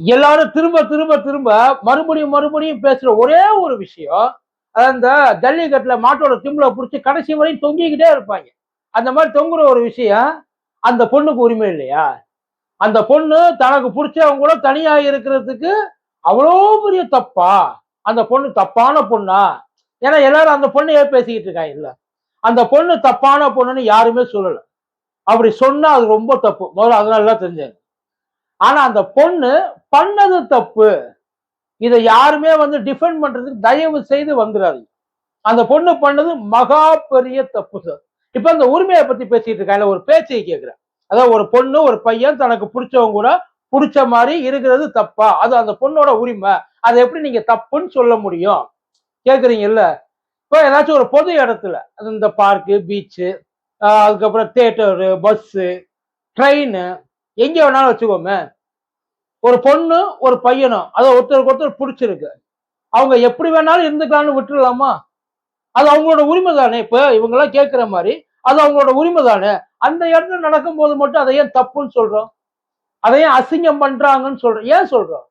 எல்லாரும் திரும்ப திரும்ப திரும்ப மறுபடியும் மறுபடியும் பேசுற ஒரே ஒரு விஷயம் அந்த ஜல்லிக்கட்டுல மாட்டோட திம்புல பிடிச்சி கடைசி வரையும் தொங்கிக்கிட்டே இருப்பாங்க. அந்த மாதிரி தொங்குற ஒரு விஷயம் அந்த பொண்ணுக்கு உரிமை இல்லையா? அந்த பொண்ணு தனக்கு பிடிச்சவங்க கூட தனியா இருக்கிறதுக்கு அவ்வளோ பெரிய தப்பா? அந்த பொண்ணு தப்பான பொண்ணா? ஏன்னா எல்லாரும் அந்த பொண்ணையே பேசிக்கிட்டு இருக்காங்க இல்ல? அந்த பொண்ணு தப்பான பொண்ணுன்னு யாருமே சொல்லல. அப்படி சொன்னா அது ரொம்ப தப்பு. முதல்ல அதனால தெரிஞ்சாங்க ஆனா அந்த பொண்ணு பண்ணது தப்பு. இதை யாருமே வந்து டிஃபெண்ட் பண்றதுக்கு தயவு செய்து வந்துடாது அந்த பொண்ணு பண்ணது மகா பெரிய தப்பு சார் இப்ப இந்த உரிமையை பத்தி பேசிட்டு இருக்காங்க ஒரு பேச்சையை கேட்கிறேன் அதாவது ஒரு பொண்ணு ஒரு பையன் தனக்கு பிடிச்சவங்க கூட பிடிச்ச மாதிரி இருக்கிறது தப்பா? அது அந்த பொண்ணோட உரிமை. அதை எப்படி நீங்க தப்புன்னு சொல்ல முடியும்? கேக்குறீங்கல்ல? இப்போ ஏதாச்சும் ஒரு பொது இடத்துல அது இந்த பார்க்கு பீச்சு அதுக்கப்புறம் தேட்டரு பஸ்ஸு ட்ரெயின் எங்க வேணாலும் வச்சுக்கோமே. ஒரு பொண்ணு ஒரு பையனும் அதை ஒருத்தருக்கு ஒருத்தர் பிடிச்சிருக்கு. அவங்க எப்படி வேணாலும் இருந்துக்கலாம்னு விட்டுறலாமா அது அவங்களோட உரிமை தானே? இப்ப இவங்க எல்லாம் கேட்கிற மாதிரி அது அவங்களோட உரிமை தானே? அந்த இடத்துல நடக்கும்போது மட்டும் அதை ஏன் தப்புன்னு சொல்றோம்? அதை ஏன் அசிங்கம் பண்றாங்கன்னு சொல்றோம்? ஏன் சொல்றோம்?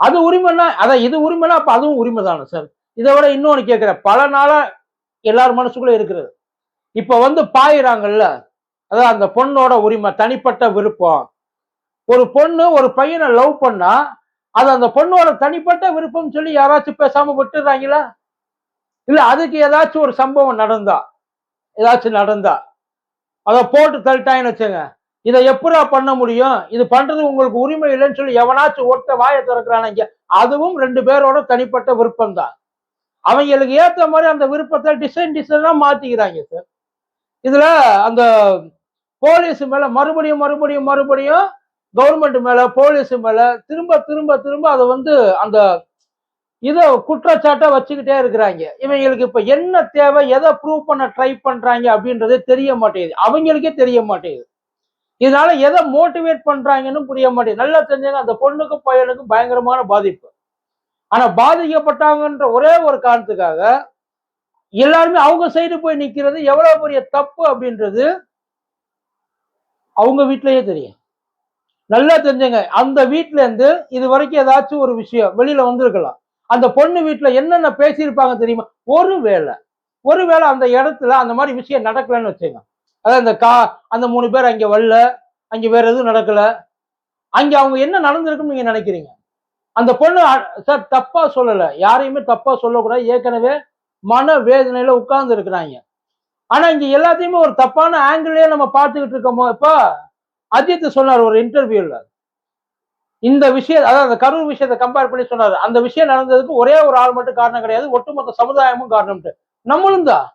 அது உரிமைன்னா அதான் இது உரிமைனா அப்போ அதுவும் உரிமை தானே சார் இதை விட இன்னொன்னு கேட்கிறேன். பல நாளா எல்லார் மனசுக்குள்ள இருக்கிறது இப்ப வந்து பாயிறாங்கல்ல? அதான் அந்த பொண்ணோட உரிமை தனிப்பட்ட விருப்பம். ஒரு பொண்ணு ஒரு பையனை லவ் பண்ணா அது அந்த பொண்ணோட தனிப்பட்ட விருப்பம் சொல்லி யாராச்சும் பேசாம விட்டுறாங்களா இல்ல அதுக்கு ஏதாச்சும் ஒரு சம்பவம் நடந்தா? ஏதாச்சும் நடந்தா? அதை போட்டு தள்ளிட்டாங்கன்னு வச்சுங்க இதை எப்படா பண்ண முடியும்? இது பண்றது உங்களுக்கு உரிமை இல்லைன்னு சொல்லி எவனாச்சும் ஒருத்த வாயை திறக்கிறானுங்க அதுவும் ரெண்டு பேரோட தனிப்பட்ட விருப்பம் தான் அவங்களுக்கு ஏத்த மாதிரி அந்த விருப்பத்தை டிசைன் டிசைனா மாத்திக்கிறாங்க சார் இதுல அந்த போலீஸ் மேல மறுபடியும் மறுபடியும் மறுபடியும் கவர்மெண்ட் மேல போலீஸ் மேல திரும்ப திரும்ப திரும்ப அதை வந்து அந்த இதை குற்றச்சாட்டை வச்சுக்கிட்டே இருக்கிறாங்க. இவங்களுக்கு இப்ப என்ன தேவை எதை ப்ரூவ் பண்ண ட்ரை பண்றாங்க அப்படின்றதே தெரிய மாட்டேங்குது. அவங்களுக்கே தெரிய மாட்டேங்குது. இதனால எதை மோட்டிவேட் பண்றாங்கன்னு புரிய மாட்டேங்குது. நல்லா தெரிஞ்சாங்க அந்த பொண்ணுக்கும் பையனுக்கும் பயங்கரமான பாதிப்பு. ஆனா பாதிக்கப்பட்டாங்கன்ற ஒரே ஒரு காரணத்துக்காக எல்லாருமே அவங்க சைடு போய் நிக்கிறது எவ்வளவு பெரிய தப்பு அப்படின்றது அவங்க வீட்லயே தெரியும். நல்லா தெரிஞ்சுங்க. அந்த வீட்ல இருந்து இது வரைக்கும் ஏதாச்சும் ஒரு விஷயம் வெளியில வந்திருக்கலாம். அந்த பொண்ணு வீட்டுல என்னென்ன பேசியிருப்பாங்க தெரியுமா? ஒருவேளை ஒருவேளை அந்த இடத்துல அந்த மாதிரி விஷயம் நடக்கலன்னு வச்சுங்க அதாவது அந்த கா அந்த மூணு பேர் அங்க வரல அங்க வேற எதுவும் நடக்கல. அங்க அவங்க என்ன நடந்திருக்குன்னு நீங்க நினைக்கிறீங்க? அந்த பொண்ணு சார் தப்பா சொல்லல. யாரையுமே தப்பா சொல்லக்கூடாது. ஏற்கனவே மன வேதனையில உட்கார்ந்து இருக்கிறாங்க. ஆனா இங்க எல்லாத்தையுமே ஒரு தப்பான ஆங்கிளே நம்ம பார்த்துக்கிட்டு இருக்கோமோ இப்போ அஜித் சொன்னார் ஒரு இன்டர்வியூல இந்த விஷயம் அதாவது அந்த கரூர் விஷயத்தை கம்பேர் பண்ணி சொன்னாரு. அந்த விஷயம் நடந்ததுக்கு ஒரே ஒரு ஆள் மட்டும் காரணம் கிடையாது. ஒட்டுமொத்த சமுதாயமும் காரணம்ட்டு நம்மளும் தான்.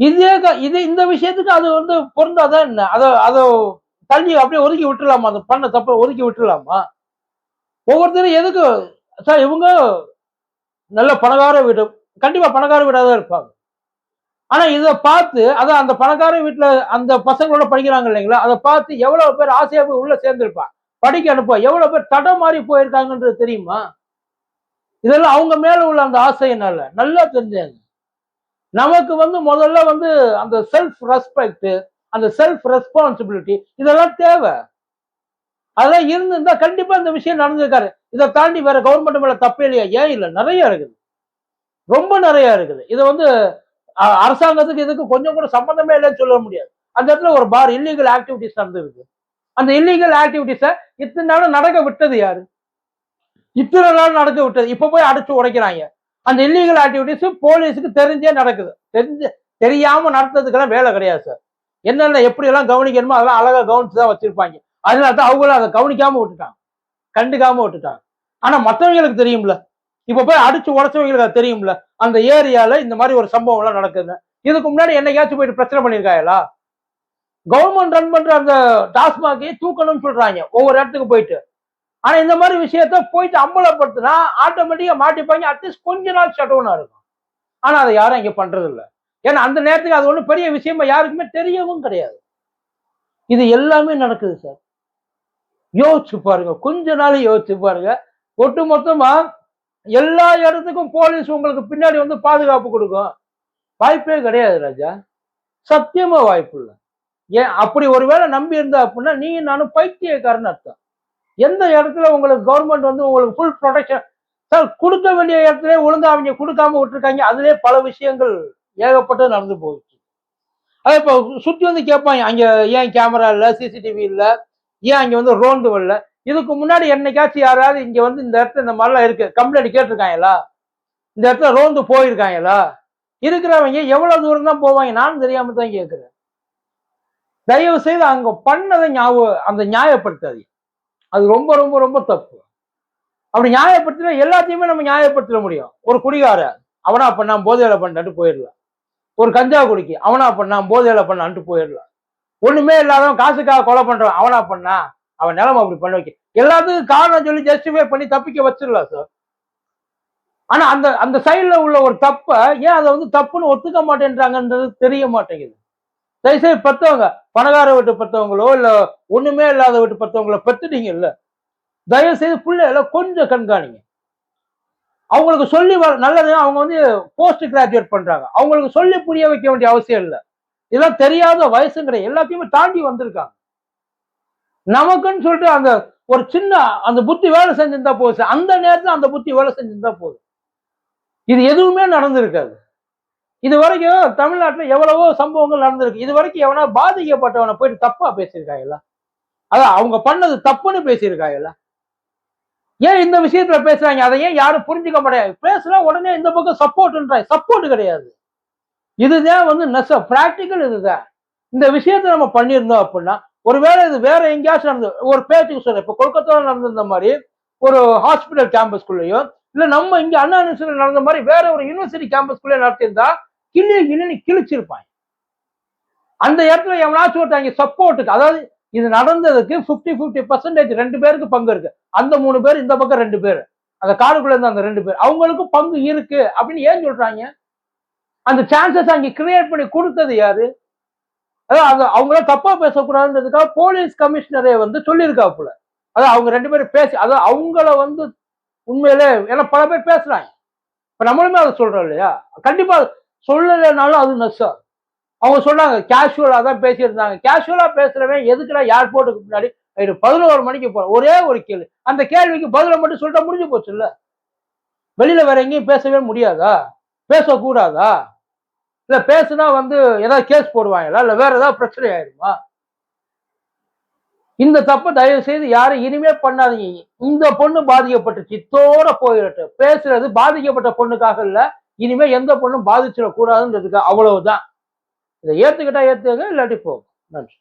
இதே இது இந்த விஷயத்துக்கு அது வந்து பொருந்தாதான் என்ன? அதை அதை தள்ளி அப்படியே ஒதுக்கி விட்டுலாமா அதை பண்ண தப்ப ஒதுக்கி விட்டுலாமா ஒவ்வொருத்தரும் எதுக்கு? சார் இவங்க நல்ல பணக்கார வீடு கண்டிப்பா பணக்கார வீடாக தான் இருப்பாங்க. ஆனா இதை பார்த்து அதான் அந்த பணக்கார வீட்டுல அந்த பசங்களோட படிக்கிறாங்க இல்லைங்களா? அதை பார்த்து எவ்வளவு பேர் ஆசையா போய் உள்ள சேர்ந்திருப்பான் படிக்க அனுப்ப எவ்வளவு பேர் தடம் மாறி போயிருக்காங்கன்றது தெரியுமா? இதெல்லாம் அவங்க மேல உள்ள அந்த ஆசையினால நல்லா தெரிஞ்சாங்க. நமக்கு வந்து முதல்ல வந்து அந்த செல்ஃப் ரெஸ்பெக்ட் அந்த செல்ஃப் ரெஸ்பான்சிபிலிட்டி இதெல்லாம் தேவை. அதெல்லாம் இருந்திருந்தா கண்டிப்பா இந்த விஷயம் நடந்திருக்காரு இதை தாண்டி வேற கவர்மெண்ட் மேல தப்பே இல்லையா? ஏன் இல்லை? நிறைய இருக்குது. ரொம்ப நிறைய இருக்குது. இதை வந்து அரசாங்கத்துக்கு இதுக்கு கொஞ்சம் கூட சம்பந்தமே இல்லைன்னு சொல்ல முடியாது. அந்த இடத்துல ஒரு பார் இல்லீகல் ஆக்டிவிட்டிஸ் நடந்திருக்கு. அந்த இல்லீகல் ஆக்டிவிட்டிஸை இத்தனை நாளும் நடக்க விட்டது யாரு? இத்தனை நாள் நடக்க விட்டது. இப்போ போய் அடைச்சு உடைக்கிறாங்க. அந்த இல்லீகல் ஆக்டிவிட்டிஸ் போலீஸுக்கு தெரிஞ்சே நடக்குது. தெரிஞ்சு தெரியாம நடத்துறதுக்கெல்லாம் வேலை கிடையாது சார். என்னென்ன எப்படி எல்லாம் கவனிக்கணுமோ அதெல்லாம் அழகா கவனிச்சு தான் வச்சிருப்பாங்க. அதனால தான் அவங்களும் அதை கவனிக்காம விட்டுட்டாங்க. கண்டுக்காம விட்டுட்டாங்க. ஆனா மற்றவங்களுக்கு தெரியும்ல. இப்ப போய் அடிச்சு உடச்சவங்களுக்கு அது தெரியும்ல. அந்த ஏரியால இந்த மாதிரி ஒரு சம்பவம் எல்லாம் நடக்குது இதுக்கு முன்னாடி என்னைக்காச்சும் போயிட்டு பிரச்சனை பண்ணியிருக்காங்களா கவர்மெண்ட் ரன் பண்ற அந்த டாஸ்மாகையே தூக்கணும்னு சொல்றாங்க ஒவ்வொரு இடத்துக்கு போயிட்டு. ஆனா இந்த மாதிரி விஷயத்த போயிட்டு அம்பலப்படுத்தினா ஆட்டோமேட்டிக்கா மாட்டிப்பாங்க அட்லீஸ்ட் கொஞ்ச நாள் ஷட் டவுனா இருக்கும். ஆனா அதை யாரும் இங்க பண்றது இல்லை ஏன்னா அந்த நேரத்துக்கு அது ஒண்ணும் பெரிய விஷயமா யாருக்குமே தெரியவும் கிடையாது. இது எல்லாமே நடக்குது சார். யோசிச்சு பாருங்க கொஞ்ச நாள் யோசிச்சு பாருங்க. ஒட்டு மொத்தமா எல்லா இடத்துக்கும் போலீஸ் உங்களுக்கு பின்னாடி வந்து பாதுகாப்பு கொடுக்கும். வாய்ப்பே கிடையாது ராஜா. சத்தியமா வாய்ப்பு இல்லை. ஏன்? அப்படி ஒருவேளை நம்பி இருந்தா அப்படின்னா நீ நானும் பைத்தியக்காரன் அர்த்தம். எந்த இடத்துல உங்களுக்கு கவர்மெண்ட் வந்து உங்களுக்கு ஃபுல் ப்ரொடெக்ஷன் சார் கொடுக்க வேண்டிய இடத்துல ஒழுங்கா அவங்க கொடுக்காம விட்டுருக்காங்க. அதுலே பல விஷயங்கள் ஏகப்பட்டது நடந்து போயிடுச்சு அதே இப்போ சுற்றி வந்து கேட்பாங்க அங்கே ஏன் கேமரா இல்லை சிசிடிவி இல்லை? ஏன் அங்கே வந்து ரோந்து வரல இதுக்கு முன்னாடி என்னைக்காச்சும் யாராவது இங்க வந்து இந்த இடத்துல இந்த மாதிரிலாம் இருக்கு கம்ப்ளைண்ட் கேட்டிருக்காங்களா? இந்த இடத்துல ரோந்து போயிருக்காங்களா? இருக்கிறவங்க எவ்வளவு தூரம் தான் போவாங்க? நானும் தெரியாம தான் கேட்கிறேன் தயவு செய்து அங்க பண்ணதை ஞாபகம் அந்த நியாயப்படுத்தாது அது ரொம்ப ரொம்ப ரொம்ப தப்பு. அப்படி நியாயப்படுத்தினா எல்லாத்தையுமே நம்ம நியாயப்படுத்திட முடியும். ஒரு குடிகார அவனா பண்ணான் போதையில பண்ணான்ட்டு போயிடலாம். ஒரு கஞ்சா குடிக்கு அவனா பண்ணான் போதையில பண்ணான்ட்டு போயிடலாம். ஒண்ணுமே இல்லாதவன் காசுக்காக கொலை பண்றான் அவனா பண்ணா அவன் நிலைமை அப்படி பண்ண வைக்க. எல்லாத்துக்கும் காரணம் சொல்லி ஜஸ்டிஃபை பண்ணி தப்பிக்க வச்சிடலாம் சார் ஆனா அந்த அந்த சைடுல உள்ள ஒரு தப்ப ஏன் அதை வந்து தப்புன்னு ஒத்துக்க மாட்டேன்றாங்கன்றது தெரிய மாட்டேங்குது. தயவுசெய்து பெத்தவங்க பணக்கார வீட்டு பத்தவங்களோ இல்ல ஒண்ணுமே இல்லாத வீட்டு பெத்தவங்களோ பெத்துட்டீங்க இல்ல தயவு செய்து பிள்ளைகள கொஞ்சம் கண்காணிங்க. அவங்களுக்கு சொல்லி வர நல்லது அவங்க வந்து போஸ்ட் கிராஜுவேட் பண்றாங்க. அவங்களுக்கு சொல்லி புரிய வைக்க வேண்டிய அவசியம் இல்லை. இதெல்லாம் தெரியாத வயசு கிடையாது எல்லாத்தையுமே தாண்டி வந்திருக்காங்க. நமக்குன்னு சொல்லிட்டு அந்த ஒரு சின்ன அந்த புத்தி வேலை செஞ்சிருந்தா போகுது அந்த நேரத்துல அந்த புத்தி வேலை செஞ்சிருந்தா போதும். இது எதுவுமே நடந்திருக்காது. இது வரைக்கும் தமிழ்நாட்டுல எவ்வளவோ சம்பவங்கள் நடந்திருக்கு. இது வரைக்கும் எவனா பாதிக்கப்பட்டவனை போயிட்டு தப்பா பேசியிருக்காங்களா அதான் அவங்க பண்ணது தப்புன்னு பேசியிருக்காங்களா ஏன் இந்த விஷயத்துல பேசுறாங்க? அதை ஏன் யாரும் புரிஞ்சுக்க முடியாது பேசுனா உடனே இந்த பக்கம் சப்போர்ட்ன்ற சப்போர்ட் கிடையாது. இதுதான் வந்து நெச பிராக்டிக்கல் இதுதான். இந்த விஷயத்த நம்ம பண்ணியிருந்தோம் அப்படின்னா ஒருவேளை இது வேற எங்கேயாச்சும் நடந்து ஒரு பேச்சுக்கு சொன்னேன் இப்போ கொல்கத்தாவில் நடந்திருந்த மாதிரி ஒரு ஹாஸ்பிட்டல் கேம்பஸ்குள்ளேயோ இல்லை நம்ம இங்கே அண்ணா யூனிவர்சிட்டியில் நடந்த மாதிரி வேற ஒரு யூனிவர்சிட்டி கேம்பஸ்குள்ளே நடத்தியிருந்தா கிள்ளி கிளின்னு கிழிச்சிருப்பாங்க. அந்த இடத்துல எவனாச்சும் ஒருத்தாங்க சப்போர்ட்டுக்கு அதாவது இது நடந்ததுக்கு 50 50% பர்சன்டேஜ் ரெண்டு பேருக்கு பங்கு இருக்கு. அந்த மூணு பேர் இந்த பக்கம் ரெண்டு பேர். அந்த காடுக்குள்ள இருந்த அந்த ரெண்டு பேர். அவங்களுக்கும் பங்கு இருக்கு அப்படின்னு ஏன் சொல்றாங்க? அந்த சான்சஸ் அங்கே கிரியேட் பண்ணி கொடுத்தது யாரு? அதான் அவங்கள தப்பா பேசக்கூடாதுன்றதுக்காக போலீஸ் கமிஷனரே வந்து சொல்லியிருக்காப்புல அதான் அவங்க ரெண்டு பேரும் பேசி அதாவது அவங்கள வந்து உண்மையிலே ஏன்னா பல பேர் பேசுறாங்க. இப்ப நம்மளுமே அதை சொல்றோம் இல்லையா? கண்டிப்பா சொல்லலைனாலும் அது நெசம் அவங்க சொன்னாங்க கேஷுவலா தான் பேசியிருந்தாங்க. கேஷுவலா பேசுறவன் எதுக்குடா ஏர்போர்ட்டுக்கு முன்னாடி பதினோரு மணிக்கு போறோம் ஒரே ஒரு கேள்வி. அந்த கேள்விக்கு பதில மட்டும் சொல்லிட்டா முடிஞ்சு போச்சு இல்ல வெளியில வேற எங்கேயும் பேசவே முடியாதா? பேசக்கூடாதா? இல்ல பேசுனா வந்து ஏதாவது கேஸ் போடுவாங்களா? இல்ல வேற ஏதாவது பிரச்சனை ஆயிருமா? இந்த தப்பு தயவு செய்து யாரும் இனிமே பண்ணாதீங்க. இந்த பொண்ணு பாதிக்கப்பட்டுச்சு இத்தோட போயிடட்டு பேசுறது பாதிக்கப்பட்ட பொண்ணுக்காக இல்ல இனிமே எந்த பொண்ணும் பாதிச்சிடக்கூடாதுன்றதுக்கு அவ்வளவுதான். இதை ஏத்துக்கிட்டா ஏத்துக்க இல்லாட்டி போகும் நன்றி.